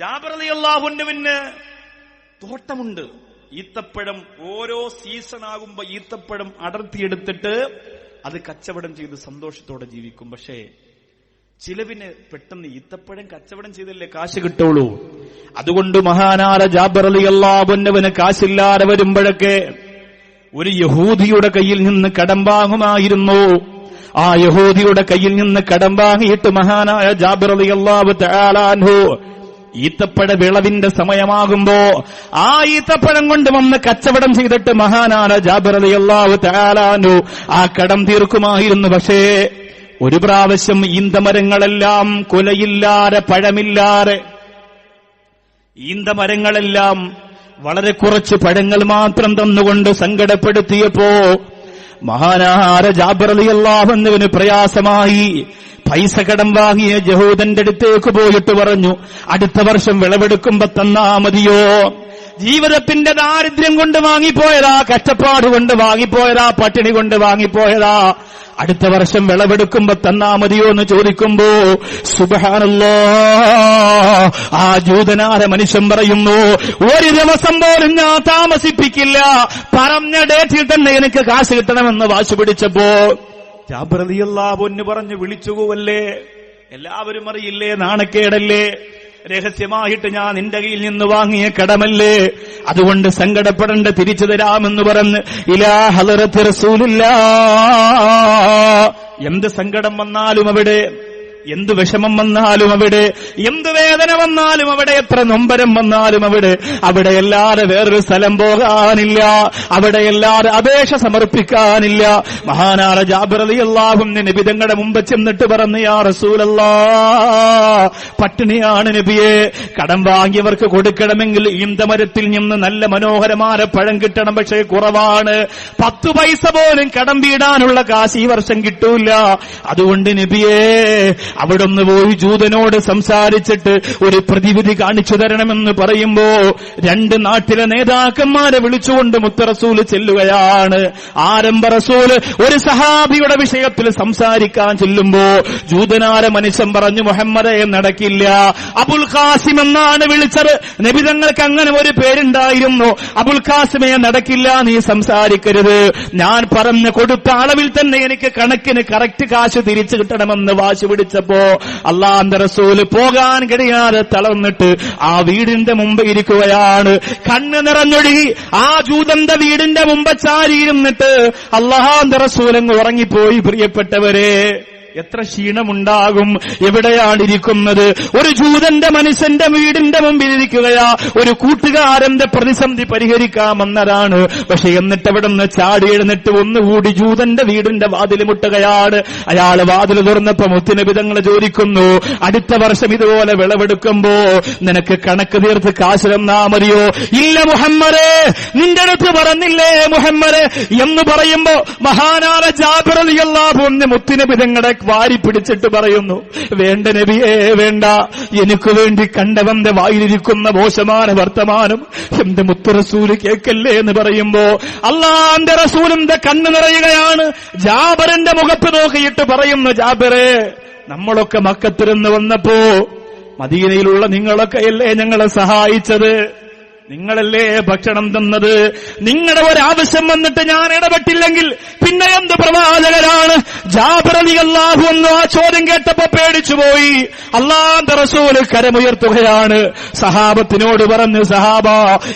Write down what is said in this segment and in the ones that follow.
അള്ളാഹുവിന് തോട്ടമുണ്ട്. ഈത്തപ്പഴം ഓരോ സീസൺ ആകുമ്പോ ഈത്തപ്പഴം അടർത്തിയെടുത്തിട്ട് അത് കച്ചവടം ചെയ്ത് സന്തോഷത്തോടെ ജീവിക്കും. പക്ഷേ ചിലവിന് പെട്ടെന്ന് ഈത്തപ്പഴം കച്ചവടം ചെയ്തല്ലേ കാശ് കിട്ടുള്ളൂ? അതുകൊണ്ട് മഹാനാര ജാബർ അലി കാശില്ലാതെ വരുമ്പോഴൊക്കെ ഒരു യഹൂദിയുടെ കയ്യിൽ നിന്ന് കടം വാങ്ങുമായിരുന്നു. ആ യഹൂദിയുടെ കയ്യിൽ നിന്ന് കടം വാങ്ങിയിട്ട് മഹാനായ ജാബിർ അലി അള്ളാഹു തആലാൻഹു ഈത്തപ്പഴ വിളവിന്റെ സമയമാകുമ്പോ ആ ഈത്തപ്പഴം കൊണ്ട് വന്ന് കച്ചവടം ചെയ്തിട്ട് അലി അള്ളാഹു തആലാൻഹു ആ കടം തീർക്കുമായിരുന്നു. പക്ഷേ ഒരു പ്രാവശ്യം ഈന്തമരങ്ങളെല്ലാം കൊലയില്ലാതെ പഴമില്ലാതെ ഈന്തമരങ്ങളെല്ലാം വളരെ കുറച്ച് പഴങ്ങൾ മാത്രം തന്നുകൊണ്ട് സങ്കടപ്പെടുത്തിയപ്പോ മഹാനാര ജാബറലിയല്ലാവുന്നവന് പ്രയാസമായി പൈസ കടം വാങ്ങിയ ജഹൂദന്റെ അടുത്തേക്ക് പോയിട്ട് പറഞ്ഞു അടുത്ത വർഷം വിളവെടുക്കുമ്പോ തന്നാ മതിയോ? ജീവിതത്തിന്റെ ദാരിദ്ര്യം കൊണ്ട് വാങ്ങിപ്പോയതാ കഷ്ടപ്പാട് കൊണ്ട് വാങ്ങിപ്പോയതാ പട്ടിണി കൊണ്ട് വാങ്ങിപ്പോയതാ. അടുത്ത വർഷം വിളവെടുക്കുമ്പോ തന്നാ മതിയോ എന്ന് ചോദിക്കുമ്പോ സുബാനല്ലോ ആ ജൂതനാര മനുഷ്യൻ പറയുന്നു ഒരു ദിവസം പോലും ഞാൻ താമസിപ്പിക്കില്ല. പറഞ്ഞ ഡേറ്റിൽ തന്നെ എനിക്ക് കാശ് കിട്ടണമെന്ന് വാശി പിടിച്ചപ്പോ ജാബ്രതിയല്ലാ പൊന്നു പറഞ്ഞു വിളിച്ചുകൂവല്ലേ? എല്ലാവരും അറിയില്ലേ നാണക്കേടല്ലേ? രഹസ്യമായിട്ട് ഞാൻ നിന്റെ കയ്യിൽ നിന്ന് വാങ്ങിയ കടമല്ലേ? അതുകൊണ്ട് സങ്കടപ്പെടേണ്ട തിരിച്ചു തരാമെന്ന് പറഞ്ഞ് ഇലാ ഹലറത്ത് റസൂലില്ല. എന്ത് സങ്കടം വന്നാലും അവിടെ എന്ത് വിഷമം വന്നാലും അവിടെ എന്ത് വേദന വന്നാലും അവിടെ എത്ര നൊമ്പരം വന്നാലും അവിടെ അവിടെ എല്ലാരെ വേറൊരു സ്ഥലം പോകാനില്ല അവിടെ എല്ലാരെ അപേക്ഷ സമർപ്പിക്കാനില്ല. മഹാനാര ജാബിർ അലി നബി നബിതങ്ങളുടെ മുമ്പ് ചെന്നിട്ട് പറഞ്ഞു യാ റസൂലല്ലാ പട്ടിണിയാണ് നബിയെ കടം വാങ്ങിയവർക്ക് കൊടുക്കണമെങ്കിൽ ഈന്തമരത്തിൽ നിന്ന് നല്ല മനോഹരമായ പഴം കിട്ടണം പക്ഷേ കുറവാണ്. പത്തു പൈസ പോലും കടം വീടാനുള്ള കാശ് ഈ വർഷം കിട്ടൂല. അതുകൊണ്ട് നബിയേ അവിടെ ഒന്ന് പോയി ജൂതനോട് സംസാരിച്ചിട്ട് ഒരു പ്രതിവിധി കാണിച്ചു തരണമെന്ന് പറയുമ്പോ രണ്ട് നാട്ടിലെ നേതാക്കന്മാരെ വിളിച്ചുകൊണ്ട് മുത്തറസൂൽ ചെല്ലുകയാണ്. ആരംഭ റസൂൽ ഒരു സഹാബിയുടെ വിഷയത്തിൽ സംസാരിക്കാൻ ചെല്ലുമ്പോ ജൂതനാര മനുഷ്യൻ പറഞ്ഞു മുഹമ്മദെ നടക്കില്ല. അബുൽ ഖാസിം എന്നാണ് വിളിച്ചത്. നബിതങ്ങൾക്ക് അങ്ങനെ ഒരു പേരുണ്ടായിരുന്നു. അബുൽ ഖാസിമെ നടക്കില്ല നീ സംസാരിക്കരുത്. ഞാൻ പറഞ്ഞ് കൊടുത്ത അളവിൽ തന്നെ എനിക്ക് കണക്കിന് കറക്റ്റ് കാശ് തിരിച്ചു കിട്ടണമെന്ന് വാശി പിടിച്ചപ്പോ അള്ളാന്റെ റസൂൽ പോകാൻ കഴിയാതെ തളർന്നിട്ട് ആ വീടിന്റെ മുമ്പ് ഇരിക്കുകയാണ്. കണ്ണ് നിറഞ്ഞൊഴുകി ആ ജൂതന്റെ വീടിന്റെ മുമ്പ് ചാരിയിരുന്നിട്ട് അള്ളാഹാന്റെ റസൂലങ്ങ് ഉറങ്ങിപ്പോയി പ്രിയപ്പെട്ടവരെ. എത്ര ക്ഷീണമുണ്ടാകും? എവിടെയാണ് ഇരിക്കുന്നത് ഒരു ജൂതന്റെ മനുഷ്യന്റെ വീടിന്റെ മുമ്പിൽ ഇരിക്കുകയാ ഒരു കൂട്ടുകാരന്റെ പ്രതിസന്ധി പരിഹരിക്കാമെന്നതാണ്. പക്ഷെ എന്നിട്ട് അവിടെ നിന്ന് ചാടി എഴുന്നിട്ട് ഒന്നുകൂടി ജൂതന്റെ വീടിന്റെ വാതിൽ മുട്ടുകയാണ് അയാൾ വാതിൽ തുറന്നപ്പോ മുത്തുനിബിതങ്ങൾ ചോദിക്കുന്നു അടുത്ത വർഷം ഇതുപോലെ വിളവെടുക്കുമ്പോ നിനക്ക് കണക്ക് തീർത്ത് കാശ് തന്നാ മതിയോ? ഇല്ല മുഹമ്മദേ നിന്റെ അടുത്ത് പറഞ്ഞില്ലേ മുഹമ്മദ്? എന്ന് പറയുമ്പോ മഹാനായ ജാബിർ അലിയല്ലാഹു മുത്തുനിബിതങ്ങളെ വാരി പിടിച്ചിട്ട് പറയുന്നു വേണ്ട നബിയേ വേണ്ട. എനിക്ക് വേണ്ടി കണ്ടവന്റെ വായിലിരിക്കുന്ന മോശമായ വർത്തമാനം എന്റെ മുത്തുറസൂൽ കേക്കല്ലേ എന്ന് പറയുമ്പോ അള്ളാന്റെ റസൂലിന്റെ കണ്ണു നിറയുകയാണ്. ജാബറിന്റെ മുഖത്ത് നോക്കിയിട്ട് പറയുന്നു ജാബിറെ നമ്മളൊക്കെ മക്കത്തിരുന്ന് വന്നപ്പോ മദീനയിലുള്ള നിങ്ങളൊക്കെയല്ലേ ഞങ്ങളെ സഹായിച്ചത്? നിങ്ങളല്ലേ ഭക്ഷണം തന്നത്? നിങ്ങളുടെ ഒരാവശ്യം വന്നിട്ട് ഞാൻ ഇടപെട്ടില്ലെങ്കിൽ പിന്നെ എന്ത് പ്രവാചകരാണ്? ജാബറലിയല്ലാഹു എന്ന് ആ ചോദ്യം കേട്ടപ്പോ പേടിച്ചു പോയി. അള്ളാന്റെ റസൂൽ കരമുയർത്തുകയാണ്. സഹാബത്തിനോട് പറഞ്ഞു സഹാബ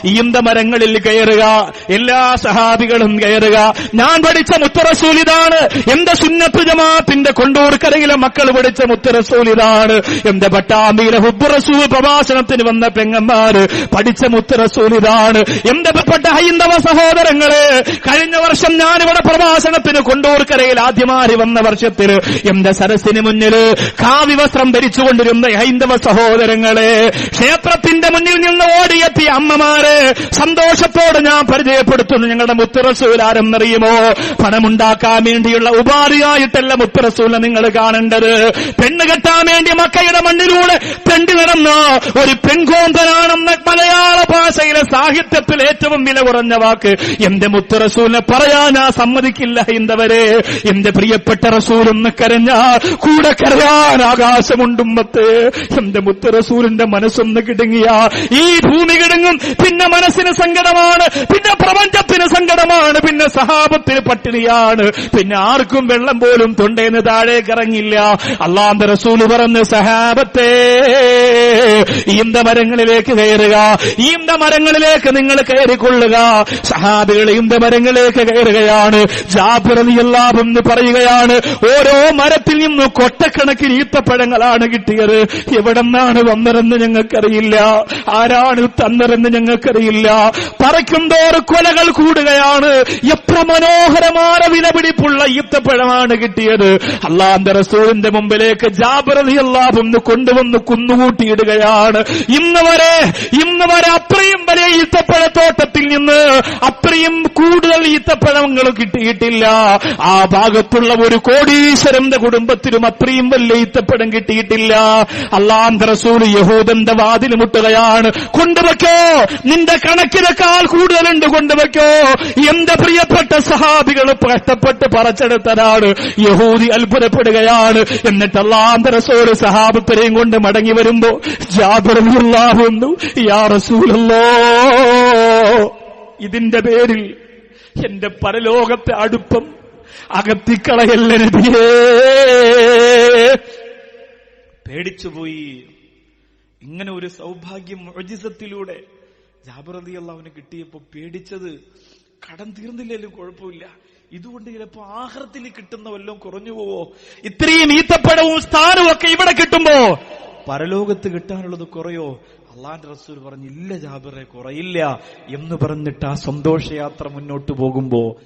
ഈന്ത മരങ്ങളിൽ കയറുക എല്ലാ സഹാബികളും കയറുക. ഞാൻ പഠിച്ച മുത്തറസൂൽ ഇതാണ്. എന്റെ സുന്നത്ത് ജമാത്തിന്റെ കൊണ്ടൂർക്കരയിലെ മക്കൾ പഠിച്ച മുത്തറസൂൽ ഇതാണ്. എന്റെ പട്ടാമ്പിയിലെ ഹുബുറസൂൽ പ്രഭാഷണത്തിന് വന്ന പെങ്ങന്മാര് പഠിച്ച മുത്തറസൂൽ ഇതാണ് എന്റെ പെട്ട ഹൈന്ദവ സഹോദരങ്ങളെ കഴിഞ്ഞ വർഷം ഞാനിവിടെ പ്രഭാഷണത്തിന് കൊണ്ടൂർക്കരയിൽ ആദ്യമായി വന്ന വർഷത്തിൽ എന്റെ സരസിന് മുന്നിൽ കാവ്യവസ്ത്രം ധരിച്ചുകൊണ്ടിരുന്ന ഹൈന്ദവ സഹോദരങ്ങളെ ക്ഷേത്രത്തിന്റെ മുന്നിൽ നിന്ന് ഓടിയെത്തിയ അമ്മമാരെ സന്തോഷത്തോടെ ഞാൻ പരിചയപ്പെടുത്തുന്നു. ഞങ്ങളുടെ മുത്തുറസൂൽ ആരെന്നറിയുമോ? പണമുണ്ടാക്കാൻ വേണ്ടിയുള്ള ഉപാധിയായിട്ടല്ല മുത്തുറസൂല നിങ്ങൾ കാണേണ്ടത്. പെണ്ണ് കെട്ടാൻ വേണ്ടി മക്കയുടെ മണ്ണിലൂടെ പെണ്ണ് നടന്ന ഒരു പെൺകോന്തനാണെന്ന് മലയാള ഭാഷയിലെ സാഹിത്യത്തിൽ ഏറ്റവും വില കുറഞ്ഞ വാക്ക് എന്റെ മുത്ത് റസൂലിനെ പറയാൻ ഞാൻ സമ്മതിക്കില്ല ഹൈന്ദവരെ. എന്റെ പ്രിയപ്പെട്ട റസൂൽ ഒന്ന് കരഞ്ഞാൽ കൂടെ കരയാൻ ആകാശമുണ്ടുമ്പത്ത് എന്റെ മുത്ത് റസൂലിന്റെ മനസ്സൊന്ന് കിടുങ്ങിയ ഈ ഭൂമി കിടങ്ങും. പിന്നെ മനസ്സിന് സങ്കടമാണ് പിന്നെ പ്രപഞ്ചത്തിന് സങ്കടമാണ് പിന്നെ സഹാബത്തിന് പട്ടിണിയാണ്. പിന്നെ ആർക്കും വെള്ളം പോലും തൊണ്ടേന്ന് താഴേക്ക് ഇറങ്ങില്ല. അള്ളാന്റെ റസൂൽ പറഞ്ഞ് സഹാബത്തെ ഈന്ത മരങ്ങളിലേക്ക് കയറുക. ഈന്ത മരങ്ങളിലേക്ക് നിങ്ങൾ കയറിക്കൊള്ളുക. സഹാബികൾ ഈന്ത മരങ്ങളിലേക്ക് കയറുകയാണ്. ജാബിറലിയെല്ലാം പറയുകയാണ് ഓരോ മരത്തിൽ നിന്നും കൊട്ടക്കണക്കിന് ഈത്തപ്പഴങ്ങളാണ് കിട്ടിയത്. എവിടെ നിന്നാണ് വന്നതെന്ന് ഞങ്ങൾക്കറിയില്ല. ആരാണ് തന്നതെന്ന് ഞങ്ങൾക്കറിയില്ല. പറയ്ക്കും തോറും കൊലകൾ കൂടുകയാണ്. എത്ര മനോഹരമായ വിലപിടിപ്പുള്ള ഈത്തപ്പഴമാണ് കിട്ടിയത്. അള്ളാന്റെ റസൂലിന്റെ മുമ്പിലേക്ക് ജാബിറലി അള്ളാഹൊന്ന് കൊണ്ടുവന്ന് കുന്നുകൂട്ടിയിടുകയാണ്. ഇന്ന് വരെ ഇന്ന് വരെ അത്രയും വലിയ ഈത്തപ്പഴത്തോട്ടത്തിൽ നിന്ന് അത്രയും കൂടുതൽ ഈത്തപ്പഴങ്ങൾ കിട്ടിയിട്ടില്ല. ആ ഭാഗത്തുള്ള ഒരു കോടീശ്വരന്റെ കുടുംബത്തിലും അത്രയും വലിയ ഈത്തപ്പഴം കിട്ടിയിട്ടില്ല. അള്ളാന്റെ റസൂൽ യഹൂദന്റെ വാതിൽ മുട്ടുകയാണ്. കൊണ്ടുവയ്ക്കോ നിന്റെ കണക്കിനേക്കാൾ കൂടുതലുണ്ട് കൊണ്ടുവയ്ക്കോ എന്റെ പ്രിയപ്പെട്ട സഹാബികൾ കഷ്ടപ്പെട്ട് പറച്ചെടുത്തതാണ്. യഹൂദി അത്ഭുതപ്പെടുകയാണ്. എന്നിട്ട് അള്ളാന്റെ റസൂൽ സഹാബത്തിനെയും കൊണ്ട് മടങ്ങി വരുമ്പോ ജാബിറുന്നു യാ റസൂലല്ലോ ഇതിന്റെ പേരിൽ എന്റെ പരലോകത്തെ അടുപ്പം അകത്തിക്കളയല്ലേ പേടിച്ചുപോയി. ഇങ്ങനെ ഒരു സൗഭാഗ്യം മുഅജിസത്തിലൂടെ ജാബിർ അലി അള്ളാഹുവിന് കിട്ടിയപ്പോ പേടിച്ചത് കടം തീർന്നില്ലേലും കുഴപ്പമില്ല. ഇതുകൊണ്ട് ചിലപ്പോ ആഹ്റത്തിൽ കിട്ടുന്ന വല്ലതും കുറഞ്ഞു പോവോ ഇത്രയും ഈത്തപ്പഴവും സ്ഥാനവും ഒക്കെ ഇവിടെ കിട്ടുമ്പോ പരലോകത്ത് കിട്ടാനുള്ളത് കുറയോ? അള്ളാന്റെ റസൂൽ പറഞ്ഞില്ല ജാബിറെ കുറയില്ല. എന്ന് പറഞ്ഞിട്ട് ആ സന്തോഷയാത്ര മുന്നോട്ട് പോകുമ്പോ